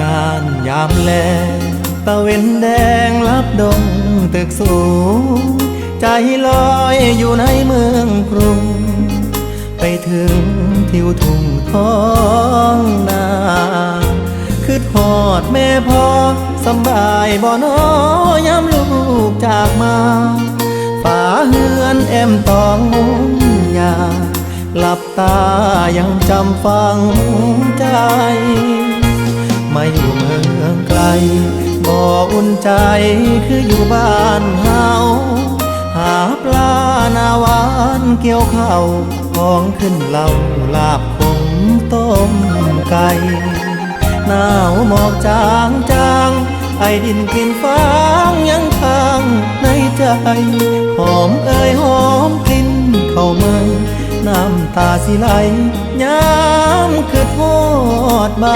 งานยามแลตะเวนแดงลับดงตึกสูง ใจลอยอยู่ในเมืองกรุง ไปถึงทิวทุ่งท้องนาคือทอดแม่พ่อสบายบ่อนอยามลูกจากมาฝาเฮือนแอมตองมุงยาหลับตายังจำฟังใจ มาอยู่เมืองไกล บ่อุ่นใจคืออยู่บ้านเฮาหาปลาหนาวานเกี่ยวข้าวของขึ้นเหล่าลาบขมต้มไก่หนาวหมอกจางจางไอดินกลิ่นฟางยังค้างในใจหอมเอ่ยหอมกลิ่นเข้าเมยน้ำตาสิไหลย้ำคือทอดบา